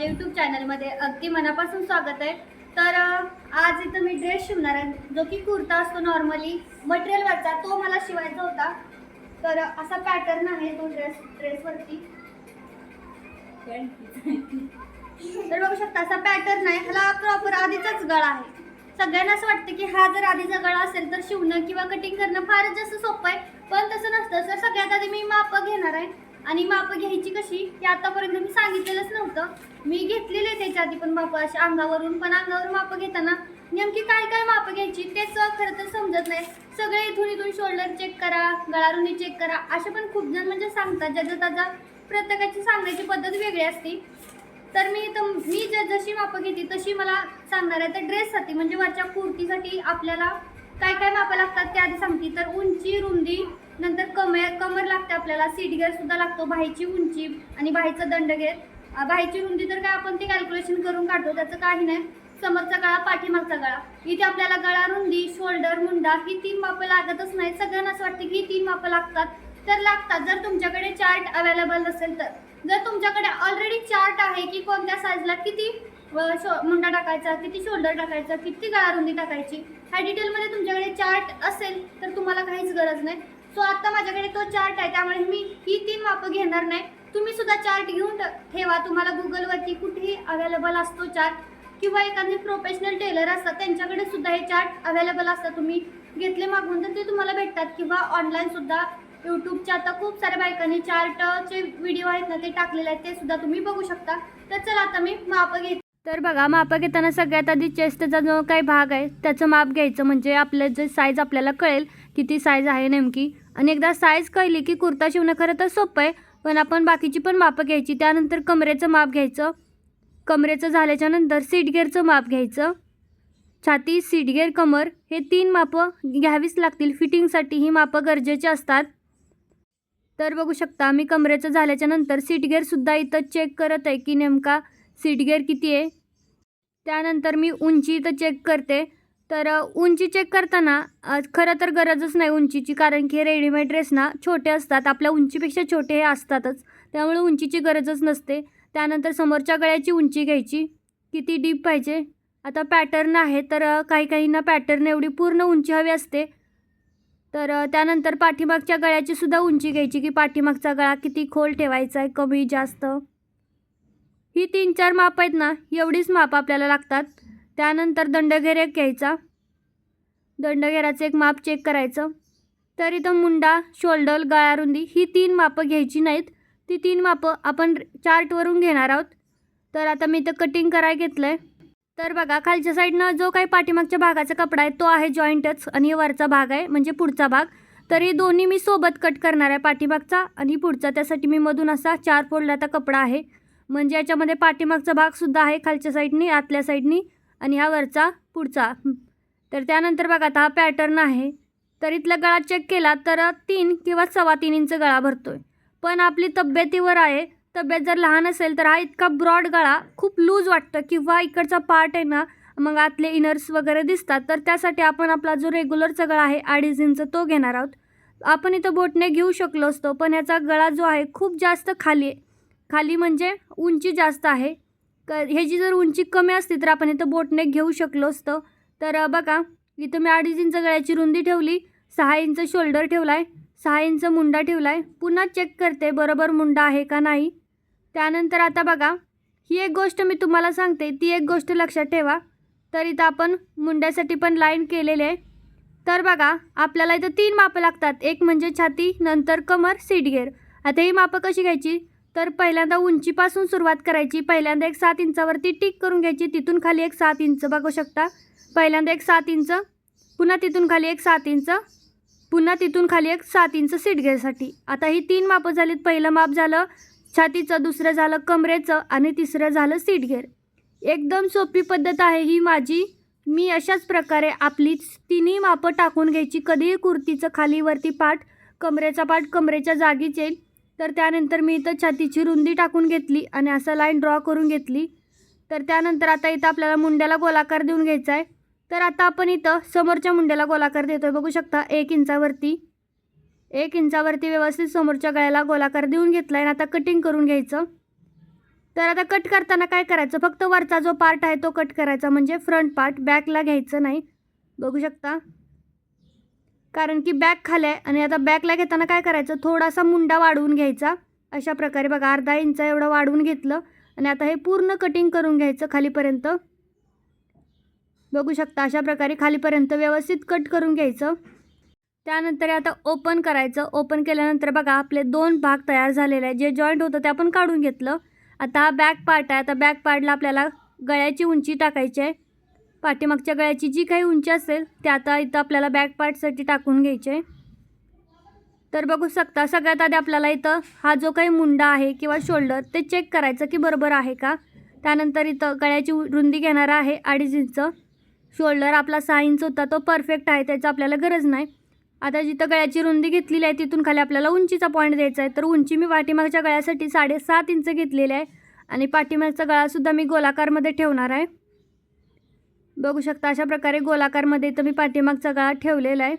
माझ्या यूट्यूब चॅनलमध्ये अगदी मनापासून स्वागत आहे. तर आज इथं मी ड्रेस शिवणार आहे. जो की कुर्ता असतो नॉर्मली मटेरियलवरचा तो मला शिवायचा होता. तर असा पॅटर्न आहे तो ड्रेस ड्रेसवरती तर बघू शकता असा पॅटर्न आहे. ह्याला प्रॉपर आधीचाच गळा आहे. सगळ्यांना असं वाटतं की हा जर आधीचा गळा असेल तर शिवणं किंवा कटिंग करणं फारच जास्त सोपं आहे. पण तसं नसतं. सर सगळ्यात आधी मी माप घेणार आहे. आणि माप घ्यायची कशी? हे आतापर्यंत मी सांगितलेलंच नव्हतं. मी घेतलेले त्याच्या आधी पण माप असे अंगावरून पण अंगावर माप घेताना नेमकी काय काय माप घ्यायची तेच खरं तर समजत नाही. सगळे इथून इथून शोल्डर चेक करा गळारुंदी चेक करा असे पण खूप जण म्हणजे सांगतात. ज्याचा त्याचा प्रत्येकाची सांगायची पद्धत वेगळी असते. तर मी तर मी ज जशी मापं घेते तशी मला सांगणार आहे. तर ड्रेससाठी म्हणजे वरच्या कुर्तीसाठी आपल्याला काय काय मापं लागतात ते आधी सांगते. तर उंची रुंदी नंतर कमर कमर लागते आपल्याला. सीट गेअर सुद्धा लागतो. बाहीची उंची आणि बाहीचं दंडगेर अं, बाहीची रुंदी तर काय आपण ते कॅल्क्युलेशन करून काढतो. त्याचं काही नाही. समोरचा गळा पाठीमागचा गळा. इथे आपल्याला गळा रुंदी शोल्डर मुंडा ही तीन मापं लागतच नाही सगळ्यांना असं वाटतं की ही तीन मापं लागतात. तर लागतात. जर तुमच्याकडे चार्ट अवेलेबल असेल तर. जर तुमच्याकडे ऑलरेडी चार्ट आहे की कोणत्या साईजला किती शो मुंडा टाकायचा किती शोल्डर टाकायचा किती गळारुंदी टाकायची ह्या डिटेलमध्ये तुमच्याकडे चार्ट असेल तर तुम्हाला काहीच गरज नाही. सो आता माझ्याकडे तो चार्ट आहे त्यामुळे मी ही तीन मापं घेणार नाही. तुम्ही सुद्धा चार्ट घेऊन ठेवा. तुम्हाला गुगलवरती कुठेही अवेलेबल असतो चार्ट किंवा एखादे प्रोफेशनल टेलर असतात त्यांच्याकडे सुद्धा हे चार्ट अवेलेबल असतात. तुम्ही घेतले मागून तर ते तुम्हाला भेटतात. किंवा ऑनलाईन सुद्धा यूट्यूबच्या आता खूप साऱ्या बायकांनी चार्टचे व्हिडिओ आहेत ना ते टाकलेले आहेत ते सुद्धा तुम्ही बघू शकता. तर चला आता मी माप घेते. तर बघा माप घेताना सगळ्यात आधी चेस्टचा जो काही भाग आहे त्याचं माप घ्यायचं. म्हणजे आपलं जे साईज आपल्याला कळेल किती साईज आहे नेमकी. आणि एकदा साईज कळली की कुर्ता शिवणं खरं तर सोपं आहे पण आपण बाकीची पण मापं घ्यायची. त्यानंतर कमरेचं माप घ्यायचं. कमरेचं झाल्याच्यानंतर सीटगेअरचं माप घ्यायचं. छाती सीटगेअर कमर हे तीन मापं घ्यावीच लागतील. फिटिंगसाठी ही मापं गरजेची असतात. तर बघू शकता मी कमरेचं झाल्याच्यानंतर सीटगेअरसुद्धा इथं चेक करत आहे की नेमका सीटगेअर किती आहे. त्यानंतर मी उंची इथं चेक करते. तर उंची चेक करताना खरं तर गरजच नाही उंचीची कारण की रेडीमेड ड्रेस ना छोटे असतात. आपल्या उंचीपेक्षा छोटे हे असतातच. त्यामुळे उंचीची गरजच नसते. त्यानंतर समोरच्या गळ्याची उंची घ्यायची. किती डीप पाहिजे? आता पॅटर्न आहे तर काही काहींना पॅटर्न एवढी पूर्ण उंची हवी असते. तर त्यानंतर पाठीमागच्या गळ्याची सुद्धा उंची घ्यायची की पाठीमागचा गळा किती खोल ठेवायचा आहे कमी जास्त. ही तीन चार माप आहेत ना एवढीच माप आपल्याला लागतात. त्यानंतर दंडघेर एक घ्यायचा दंडघेराचं एक माप चेक करायचं. तर इथं मुंडा शोल्डर गळारुंदी ही तीन मापं घ्यायची नाहीत. ती तीन मापं आपण चार्टवरून घेणार आहोत. तर आता मी इथं कटिंग करायला घेतलं आहे तर बघा खालच्या साईडनं जो काही पाठीमागच्या भागाचा कपडा आहे तो आहे जॉईंटच आणि वरचा भाग आहे म्हणजे पुढचा भाग. तर हे दोन्ही मी सोबत कट करणार आहे पाठीमागचा आणि पुढचा. त्यासाठी मी मधून असा चार फोल्डाचा कपडा आहे. म्हणजे याच्यामध्ये पाठीमागचा भागसुद्धा आहे खालच्या साईडनी आतल्या साईडनी आणि हा वरचा पुढचा. तर त्यानंतर बघा आता हा पॅटर्न आहे. तर इथला गळा चेक केला तर तीन किंवा सव्वा तीन इंच गळा भरतोय. पण आपली तब्येतीवर आहे. तब्येत जर लहान असेल तर हा इतका ब्रॉड गळा खूप लूज वाटतं किंवा इकडचा पार्ट आहे ना मग आतले इनर्स वगैरे दिसतात. तर त्यासाठी आपण आपला जो रेग्युलरचा गळा आहे अडीच इंच तो घेणार आहोत. आपण इथं बोटने घेऊ शकलो असतो पण ह्याचा गळा जो आहे खूप जास्त खाली आहे. खाली म्हणजे उंची जास्त आहे. क ह्याची जर उंची कमी असती तर आपण इथं बोटने घेऊ शकलो असतं. तर बघा इथं मी अडीच इंच गळ्याची रुंदी ठेवली सहा इंच शोल्डर ठेवला आहे सहा इंच मुंडा ठेवला आहे पुन्हा चेक करते बरोबर मुंडा आहे का नाही. त्यानंतर आता बघा ही एक गोष्ट मी तुम्हाला सांगते ती एक गोष्ट लक्षात ठेवा. तर इथं आपण मुंड्यासाठी पण लाईन केलेले आहे. तर बघा आपल्याला इथं तीन मापं लागतात एक म्हणजे छाती नंतर कमर सीटगेर आता ही मापं कशी घ्यायची? तर पहिल्यांदा उंचीपासून सुरुवात करायची. पहिल्यांदा एक सात इंचावरती टिक करून घ्यायची. तिथून खाली एक सात इंच बघू शकता. पहिल्यांदा एक सात इंच पुन्हा तिथून खाली एक सात इंच पुन्हा तिथून खाली एक सात इंच सीट घ्यायसाठी. आता ही तीन मापं झालीत. पहिलं माप झालं छातीचं दुसरं झालं कमरेचं आणि तिसरं झालं सीट घेर. एकदम सोपी पद्धत आहे ही माझी. मी अशाच प्रकारे आपली तिन्ही मापं टाकून घ्यायची. कधीही कुर्तीचं खालीवरती पाठ कमरेचा पाठ कमरेच्या जागीच येईल. तर त्यानंतर मी इथं छातीची रुंदी टाकून घेतली आणि असं लाईन ड्रॉ करून घेतली. तर त्यानंतर आता इथं आपल्याला मुंड्याला गोलाकार देऊन घ्यायचा आहे. तर आता आपण इथं समोरच्या मुंड्याला गोलाकार देतोय. बघू शकता एक इंचावरती एक इंचावरती व्यवस्थित समोरच्या गळ्याला गोलाकार देऊन घेतला आहे आणि आता कटिंग करून घ्यायचं. तर आता कट करताना काय करायचं? फक्त वरचा जो पार्ट आहे तो कट करायचा. म्हणजे फ्रंट पार्ट बॅकला घ्यायचं नाही. बघू शकता. कारण की बॅक खाली आहे आणि आता बॅकला घेताना काय करायचं? थोडासा मुंडा वाढवून घ्यायचा. अशा प्रकारे बघा अर्धा इंच एवढं वाढवून घेतलं. आणि आता हे पूर्ण कटिंग करून घ्यायचं खालीपर्यंत. बघू शकता अशा प्रकारे खालीपर्यंत व्यवस्थित कट करून घ्यायचं. त्यानंतर आता ओपन करायचं. ओपन केल्यानंतर बघा आपले दोन भाग तयार झालेले आहे जे जॉईंट होतं ते आपण काढून घेतलं. आता हा बॅक पार्ट आहे. आता बॅक पार्टला आपल्याला गळ्याची उंची टाकायची आहे. पाठीमागच्या गळ्याची जी काही उंची असेल ते आता इथं आपल्याला बॅक पार्टसाठी टाकून घ्यायचे आहे तर बघू शकता सगळ्यात आधी आपल्याला इथं हा जो काही मुंडा आहे किंवा शोल्डर ते चेक करायचं की बरोबर आहे का? त्यानंतर इथं गळ्याची रुंदी घेणार आहे अडीच इंच. शोल्डर आपला सहा इंच होता तो परफेक्ट आहे त्याचं आपल्याला गरज नाही. आता जिथं गळ्याची रुंदी घेतलेली आहे तिथून खाली आपल्याला उंचीचा पॉईंट द्यायचा आहे. तर उंची मी पाठीमागच्या गळ्यासाठी साडेसात इंच घेतलेली आहे. आणि पाठीमागचा गळासुद्धा मी गोलाकारमध्ये ठेवणार आहे. बघू शकता अशा प्रकारे गोलाकारमध्ये इथं मी पाठीमागचा गळा ठेवलेला आहे.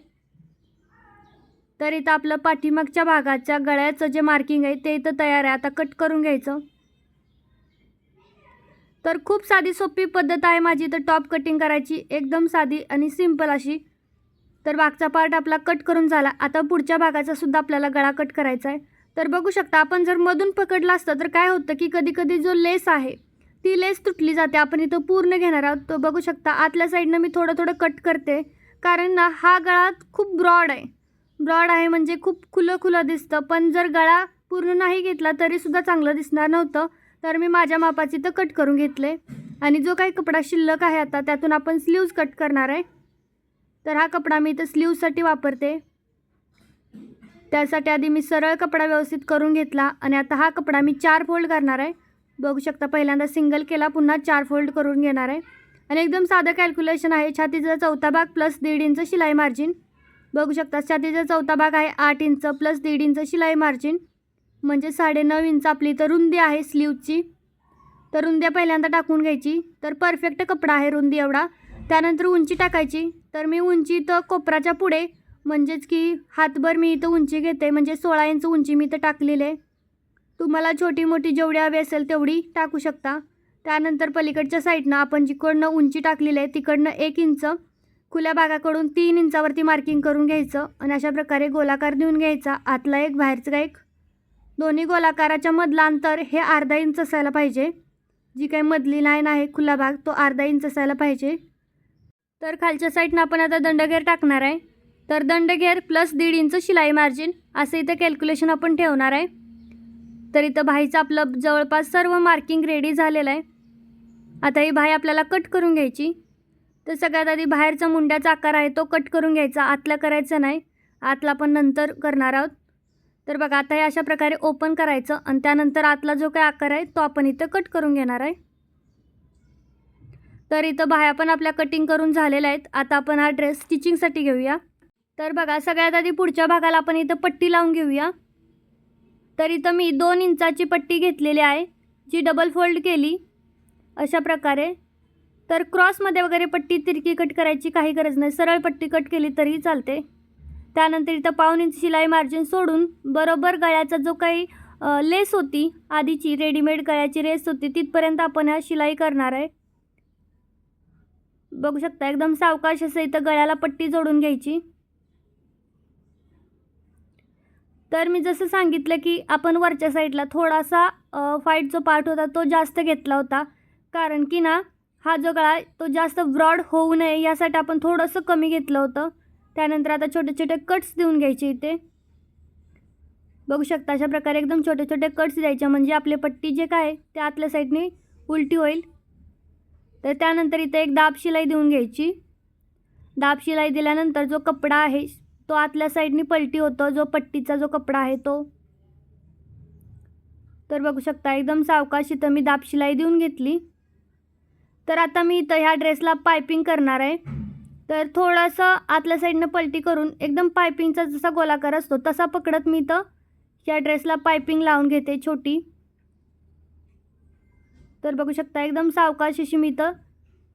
तर इथं आपलं पाठीमागच्या भागाच्या गळ्याचं जे मार्किंग आहे ते इथं तयार आहे. आता कट करून घ्यायचं. तर खूप साधी सोपी पद्धत आहे माझी तर टॉप कटिंग करायची. एकदम साधी आणि सिंपल अशी. तर मागचा पार्ट आपला कट करून झाला. आता पुढच्या भागाचा सुद्धा आपल्याला गळा कट करायचा आहे. तर बघू शकता आपण जर मधून पकडला असतं तर काय होतं की कधी कधी जो लेस आहे ती लेस तुटली जाते. आपण इथं पूर्ण घेणार आहोत. तो बघू शकता आतल्या साईडनं मी थोडं थोडं कट करते. कारण ना हा गळा खूप ब्रॉड आहे. ब्रॉड आहे म्हणजे खूप खुलं खुलं दिसतं. पण जर गळा पूर्ण नाही घेतला तरीसुद्धा चांगलं दिसणार नव्हतं. तर मी माझ्या मापाची तर कट करून घेतले. आणि जो काही कपडा शिल्लक आहे आता त्यातून आपण स्लीव्ज कट करणार आहे. तर हा कपडा मी इथं स्लीवसाठी वापरते. त्यासाठी आधी मी सरळ कपडा व्यवस्थित करून घेतला. आणि आता हा कपडा मी चार फोल्ड करणार आहे. बघू शकता पहिल्यांदा सिंगल केला पुन्हा चार फोल्ड करून घेणार आहे. आणि एकदम साधं कॅल्क्युलेशन आहे छातीचा चौथा भाग प्लस दीड इंच शिलाई मार्जिन बघू शकता छातीचा चौथा भाग आहे आठ इंच प्लस दीड इंच शिलाई मार्जिन म्हणजे साडेनऊ इंच आपली इथं रुंदी आहे स्लीवची तर रुंद्या पहिल्यांदा टाकून घ्यायची. तर परफेक्ट कपडा आहे रुंदी एवढा. त्यानंतर उंची टाकायची. तर मी उंची इथं कोपराच्या पुढे म्हणजेच की हातभर मी इथं उंची घेते म्हणजे सोळा इंच उंची मी इथं टाकलेली आहे. तुम्हाला छोटी मोठी जेवढी हवी असेल तेवढी टाकू शकता. त्यानंतर पलीकडच्या साईडनं आपण जिकडनं उंची टाकलेली आहे तिकडनं एक इंच खुल्या भागाकडून तीन इंचावरती मार्किंग करून घ्यायचं आणि अशा प्रकारे गोलाकार देऊन घ्यायचा. आतला एक बाहेरचा एक. दोन्ही गोलाकाराच्या मधला अंतर हे अर्धा इंच असायला पाहिजे. जी काही मधली लाईन आहे खुला भाग तो अर्धा इंच असायला पाहिजे. तर खालच्या साईडनं आपण आता दंडघेर टाकणार आहे. तर दंडघेर प्लस दीड इंच शिलाई मार्जिन असं इथं कॅल्क्युलेशन आपण ठेवणार आहे. तर इथं भाईचं आपलं जवळपास सर्व मार्किंग रेडी झालेलं आहे. आता ही भाई आपल्याला कट करून घ्यायची. तर सगळ्यात आधी बाहेरचा मुंड्याचा आकार आहे तो कट करून घ्यायचा. आतला करायचा नाही. आतला पण नंतर करणार आहोत. तर बघा आता हे अशा प्रकारे ओपन करायचं आणि त्यानंतर आतला जो काही आकार आहे तो आपण इथं कट करून घेणार आहे. तर इथं बाह्या पण आपल्या कटिंग करून झालेल्या आहेत. आता आपण हा ड्रेस स्टिचिंगसाठी घेऊया. तर बघा सगळ्यात आधी पुढच्या भागाला आपण इथं पट्टी लावून घेऊया. तर इथं मी दोन इंचाची पट्टी घेतलेली आहे जी डबल फोल्ड केली. अशा प्रकारे. तर क्रॉसमध्ये वगैरे पट्टी तिरकी कट करायची काही गरज नाही. सरळ पट्टी कट केली तरीही चालते. त्यानंतर इथं पाऊन इंच शिलाई मार्जिन सोडून बरोबर गळ्याचा जो काही लेस होती आधीची रेडीमेड गळ्याची रेस होती तिथपर्यंत आपण ह्या शिलाई करणार आहे. बघू शकता एकदम सावकाश असं इथं गळ्याला पट्टी जोडून घ्यायची. तर मी जसं सांगितलं की आपण वरच्या साईडला थोडासा फाईट जो पार्ट होता तो जास्त घेतला होता. कारण की ना हा जो गळा तो जास्त ब्रॉड होऊ नये यासाठी आपण थोडंसं कमी घेतलं होतं. त्यानंतर आता छोटे छोटे कट्स देऊन घ्यायचे इथे. बघू शकता अशा प्रकारे एकदम छोटे छोटे कट्स द्यायचे. म्हणजे आपले पट्टी जे काय ते आतल्या साईडने उलटी होईल. तर त्यानंतर इथे एक दाब शिलाई देऊन घ्यायची. दाब शिलाई दिल्यानंतर जो कपडा आहे तो आतल्या साईडनी पलटी होतो जो पट्टीचा जो कपडा आहे तो. तर बघू शकता एकदम सावकाश इथं मी दाब शिलाई देऊन घेतली. तर आता मी इथं ह्या ड्रेसला पायपिंग करणार आहे. तर थोडंसं आतल्या साईडनं पलटी करून एकदम पायपिंगचा जसा गोलाकार असतो तसा पकडत मी इथं ह्या ड्रेसला पायपिंग लावून घेते छोटी. तर बघू शकता एकदम सावकाश अशी मी इथं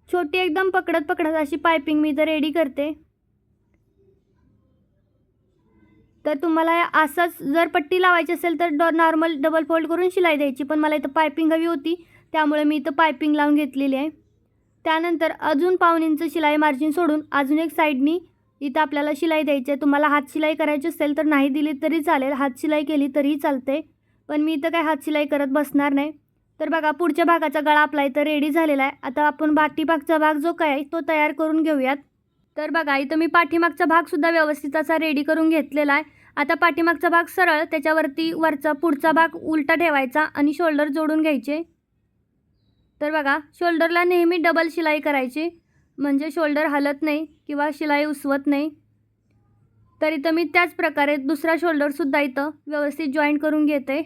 छोटी एकदम पकडत पकडत अशी पायपिंग मी इथं रेडी करते. तर तुम्हाला असंच जर पट्टी लावायची असेल तर डॉ नॉर्मल डबल फोल्ड करून शिलाई द्यायची. पण मला इथं पायपिंग हवी होती. त्यामुळे मी इथं पायपिंग लावून घेतलेली आहे. त्यानंतर अजून पाऊण इंच शिलाई मार्जिन सोडून अजून एक साईडनी इथं आपल्याला शिलाई द्यायची आहे. तुम्हाला हात शिलाई करायची असेल तर नाही दिली तरी चालेल. हात शिलाई केली तरीही चालते पण मी इथं काय हात शिलाई करत बसणार नाही. तर बघा पुढच्या भागाचा गळा आपला इथं रेडी झालेला आहे. आता आपण पाठीमागचा भाग जो काय आहे तो तयार करून घेऊयात. तर बघा इथं मी पाठीमागचा भागसुद्धा व्यवस्थित असा रेडी करून घेतलेला आहे. आता पाठीमागचा भाग सरळ त्याच्यावरती वरचा पुढचा भाग उलटा ठेवायचा आणि शोल्डर जोडून घ्यायचे. तर बघा शोल्डरला नेहमी डबल शिलाई करायची. म्हणजे शोल्डर हलत नाही किंवा शिलाई उसवत नाही. तर इथं मी त्याच प्रकारे दुसरा शोल्डरसुद्धा इथं व्यवस्थित जॉईंट करून घेते.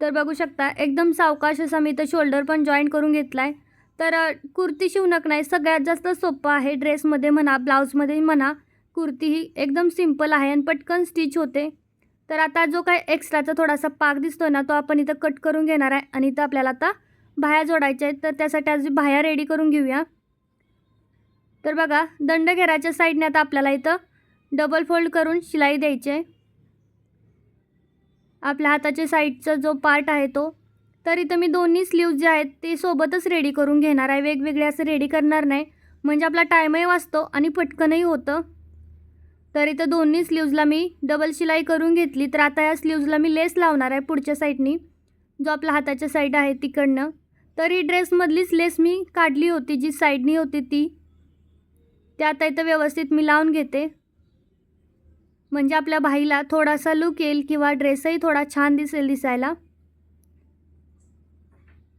तर बघू शकता एकदम सावकाश असा मी इथं शोल्डर पण जॉईंट करून घेतला आहे तर कुर्ती शिवणक नाही सगळ्यात जास्त सोपं आहे. ड्रेसमध्ये म्हणा ब्लाऊजमध्ये म्हणा कुर्ती ही एकदम सिंपल आहे आणि पटकन स्टिच होते. तर आता जो काय एक्स्ट्राचा थोडासा पाक दिसतो ना तो आपण इथं कट करून घेणार आहे आणि इथं आपल्याला आता बाह्या जोडायच्या आहेत. तर त्यासाठी आज बाह्या रेडी करून घेऊया. तर बघा दंडघेराच्या साईडने आता आपल्याला इथं डबल फोल्ड करून शिलाई द्यायची आहे. आपल्या हाताच्या साईडचा जो पार्ट आहे तो. तर इथं मी दोन्ही स्लीव्ज जे आहेत ते सोबतच रेडी करून घेणार आहे. वेगवेगळे असं रेडी करणार नाही. म्हणजे आपला टाईमही वाचतो आणि पटकनही होतं. तर इथं दोन्ही स्लीव्जला मी डबल शिलाई करून घेतली. तर आता या स्लीव्जला मी लेस लावणार आहे पुढच्या साईडनी जो आपला हाताच्या साईड आहे तिकडनं. तर ही ड्रेसमधलीच लेस मी काढली होती जी साईडनी होती ती. त्या आता इथं व्यवस्थित मी लावून घेते. म्हणजे आपल्या भाईला थोडासा लुक येईल किंवा ड्रेसही थोडा छान दिसेल दिसायला.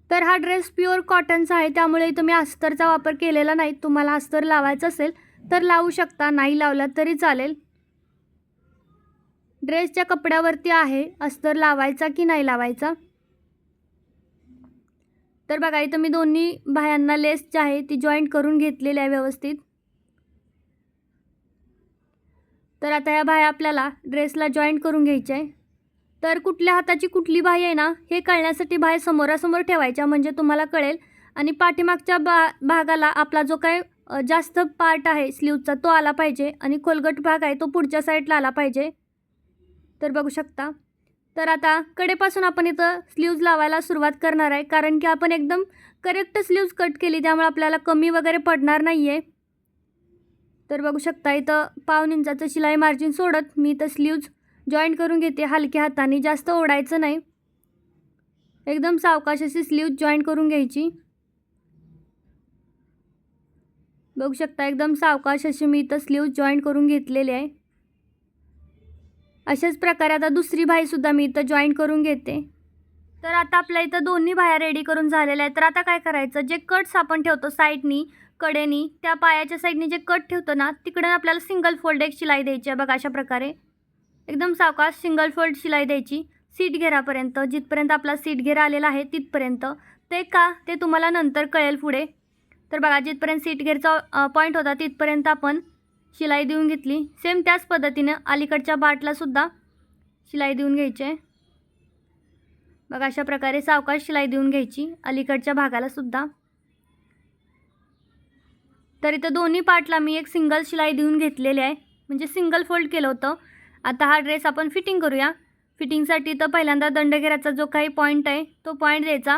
तर हा ड्रेस प्युअर कॉटनचा आहे त्यामुळे तुम्ही अस्तरचा वापर केलेला नाही. तुम्हाला अस्तर लावायचं असेल तर लावू शकता नाही लावला तरी चालेल. ड्रेसच्या कपड्यावरती आहे अस्तर लावायचा की नाही लावायचा? तर बघा इथं मी दोन्ही बाह्यांना लेस जी आहे ती जॉईंट करून घेतलेली आहे व्यवस्थित. तर आता या बाह्या आपल्याला ड्रेसला जॉईंट करून घ्यायच्या आहे. तर कुठल्या हाताची कुठली बाही आहे ना हे कळण्यासाठी बाह्य समोरासमोर ठेवायच्या म्हणजे तुम्हाला कळेल. आणि पाठीमागच्या बा भागाला आपला जो काय जास्त पार्ट आहे स्लीवचा तो आला पाहिजे आणि खोलगट भाग आहे तो पुढच्या साईडला आला पाहिजे. तर बघू शकता. तर आता कडेपासून आपण इथं स्लीव्ज लावायला सुरुवात करणार आहे कारण की आपण एकदम करेक्ट स्लीव्ज कट केली त्यामुळे आपल्याला कमी वगैरे पडणार नाही आहे तर बघू शकता इथं पाऊन इंचाचं शिलाई मार्जिन सोडत मी इथं स्लीव्ज जॉईंट करून घेते हलक्या हाताने जास्त ओढायचं नाही. एकदम सावकाश अशी स्लीव्ज जॉईंट करून घ्यायची. बघू शकता एकदम सावकाश अशी मी इथं स्लीव्ज जॉईंट करून घेतलेली आहे. अशाच प्रकारे आता दुसरी बाईसुद्धा मी इथं जॉईन करून घेते. तर आता आपल्या इथं दोन्ही बाया रेडी करून झालेल्या आहेत. तर आता काय करायचं जे कट्स आपण ठेवतो साईडनी कडेनी त्या पायाच्या साईडनी जे कट ठेवतो ना तिकडे आपल्याला सिंगल फोल्ड एक शिलाई द्यायची आहे बघा अशा प्रकारे. एकदम सावकाश सिंगल फोल्ड शिलाई द्यायची. सीट घेरापर्यंत जिथपर्यंत आपला सीट घेरा आलेला आहे तिथपर्यंत. ते का? ते तुम्हाला नंतर कळेल पुढे. तर बघा जिथपर्यंत सीट घेरचा पॉईंट होता तिथपर्यंत आपण शिलाई देऊन घेतली. सेम त्याच पद्धतीनं अलीकडच्या बाटलासुद्धा शिलाई देऊन घ्यायची. आहे बघा अशा प्रकारे सावकाश शिलाई देऊन घ्यायची अलीकडच्या भागालासुद्धा तर इथं दोन्ही पार्टला मी एक सिंगल शिलाई देऊन घेतलेली आहे. म्हणजे सिंगल फोल्ड केलं होतं. आता हा ड्रेस आपण फिटिंग करूया. फिटिंगसाठी तर पहिल्यांदा दंडघेराचा जो काही पॉईंट आहे तो पॉईंट द्यायचा.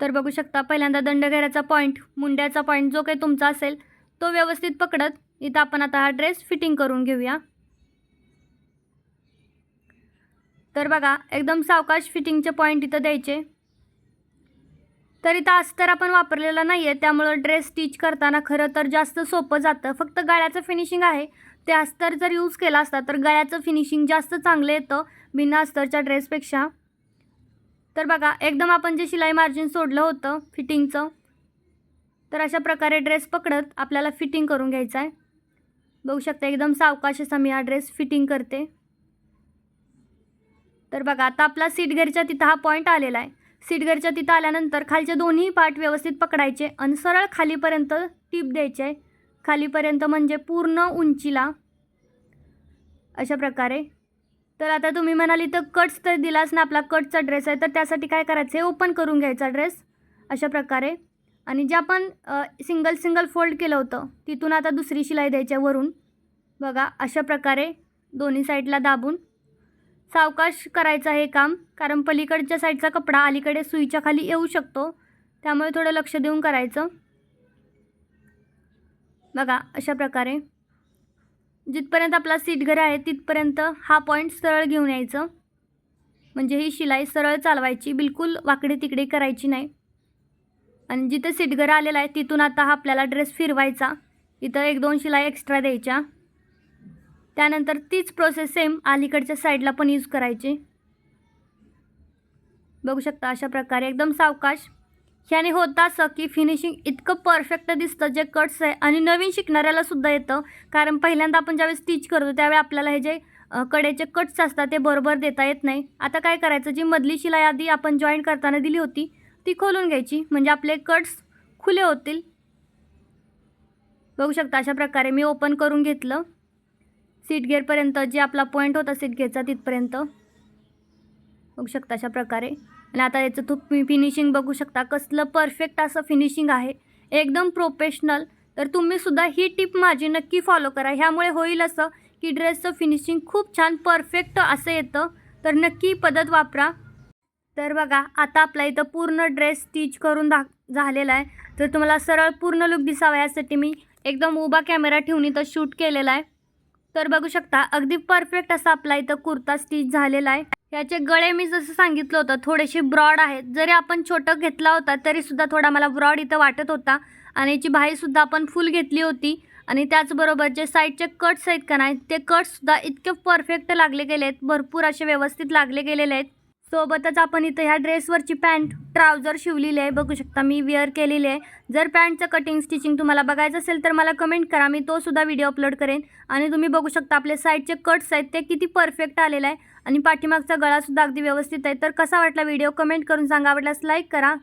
तर बघू शकता पहिल्यांदा दंडघेऱ्याचा पॉईंट मुंड्याचा पॉईंट जो काही तुमचा असेल तो व्यवस्थित पकडत इथं आपण आता हा ड्रेस फिटिंग करून घेऊया. तर बघा एकदम सावकाश फिटिंगचे पॉईंट इथं द्यायचे. तर इथं अस्तर आपण वापरलेला नाही आहे त्यामुळं ड्रेस स्टिच करताना खरं तर जास्त सोपं जातं. फक्त गळ्याचं फिनिशिंग आहे. ते अस्तर जर यूज केला असता तर गळ्याचं फिनिशिंग जास्त चांगलं येतं बिना अस्तरच्या ड्रेसपेक्षा तर बघा एकदम आपण जे शिलाई मार्जिन सोडलं होतं फिटिंगचं तर अशा प्रकारे ड्रेस पकडत आपल्याला फिटिंग करून घ्यायचा आहे. बघू शकता एकदम सावकाश असा मी हा ड्रेस फिटिंग करते. तर बघा आता आपला सीटगेरच्या तिथं हा पॉईंट आलेला आहे. सीटगेरच्या तिथं आल्यानंतर खालचे दोन्ही पार्ट व्यवस्थित पकडायचे आणि सरळ खालीपर्यंत टीप द्यायचे आहे. खालीपर्यंत म्हणजे पूर्ण उंचीला. अशा प्रकारे. तर आता तुम्ही म्हणाली तर कट्स तर दिलाच ना आपला कटचा ड्रेस आहे तर त्यासाठी काय करायचं? आहे ओपन करून घ्यायचा ड्रेस अशा प्रकारे. आणि जे आपण सिंगल सिंगल फोल्ड केलं होतं तिथून आता दुसरी शिलाई द्यायच्या वरून. बघा अशा प्रकारे दोन्ही साईडला दाबून. सावकाश करायचं हे काम कारण पलीकडच्या साईडचा कपडा अलीकडे सुईच्या खाली येऊ शकतो. त्यामुळे थोडं लक्ष देऊन करायचं. बघा अशा प्रकारे. जिथपर्यंत आपला सीट घर आहे तिथपर्यंत हा पॉईंट सरळ घेऊन यायचं. म्हणजे ही शिलाई सरळ चालवायची बिलकुल वाकडे तिकडे करायची नाही. आणि जिथं सीटघर आलेला आहे तिथून आता हा आपल्याला ड्रेस फिरवायचा. इथं एक दोन शिलाई एक्स्ट्रा द्यायच्या. त्यानंतर तीच प्रोसेस सेम अलीकडच्या साईडला पण यूज करायची. बघू शकता अशा प्रकारे एकदम सावकाश. ह्याने होतं असं की फिनिशिंग इतकं परफेक्ट दिसतं जे कट्स आहे आणि नवीन शिकणाऱ्याला सुद्धा येतं. कारण पहिल्यांदा आपण ज्यावेळेस स्टिच करतो त्यावेळी आपल्याला हे जे कडेचे कट्स असतात ते बरोबर देता येत नाही. आता काय करायचं? जी मधली शिलाई आधी आपण जॉईन करताना दिली होती ती खोलून घ्यायची. म्हणजे आपले कट्स खुले होतील. बघू शकता अशा प्रकारे मी ओपन करून घेतलं. सीट गेअरपर्यंत जे आपला पॉईंट होता सीट गेअरचा तिथपर्यंत. बघू शकता अशा प्रकारे. आणि आता याचं तुम्ही फिनिशिंग बघू शकता कसलं परफेक्ट असं फिनिशिंग आहे. एकदम प्रोफेशनल तर तुम्हीसुद्धा ही टिप माझी नक्की फॉलो करा. ह्यामुळे होईल असं की ड्रेसचं फिनिशिंग खूप छान परफेक्ट असं येतं. तर नक्की पद्धत वापरा. तर बघा आता आपला इथं पूर्ण ड्रेस स्टिच करून दा झालेला आहे. तर तुम्हाला सरळ पूर्ण लुक दिसावा यासाठी मी एकदम उभा कॅमेरा ठेवून इथं शूट केलेला आहे. तर बघू शकता अगदी परफेक्ट असा आपला इथं कुर्ता स्टिच झालेला आहे. याचे गळे मी जसं सांगितलं होतं थोडेसे ब्रॉड आहेत. जरी आपण छोटं घेतला होता तरीसुद्धा थोडा मला ब्रॉड इथं वाटत होता. आणि याची बाहीसुद्धा आपण फुल घेतली होती. आणि त्याचबरोबर जे साईडचे कट्स आहेत का नाही ते कट्ससुद्धा इतके परफेक्ट लागले गेले आहेत भरपूर असे व्यवस्थित लागले गेलेले आहेत. सोबतच आपण इथं ह्या ड्रेसवरची पॅन्ट ट्राउजर शिवलेली आहे. बघू शकता मी वेअर केलेली आहे. जर पॅन्टचं कटिंग स्टिचिंग तुम्हाला बघायचं असेल तर मला कमेंट करा. मी तो सुद्धा व्हिडिओ अपलोड करेन. आणि तुम्ही बघू शकता आपले साईडचे कट्स आहेत ते किती परफेक्ट आलेलं आहे. आणि पाठीमागचा गळासुद्धा अगदी व्यवस्थित आहे. तर कसा वाटला व्हिडिओ कमेंट करून सांगा. आवडल्यास लाईक करा.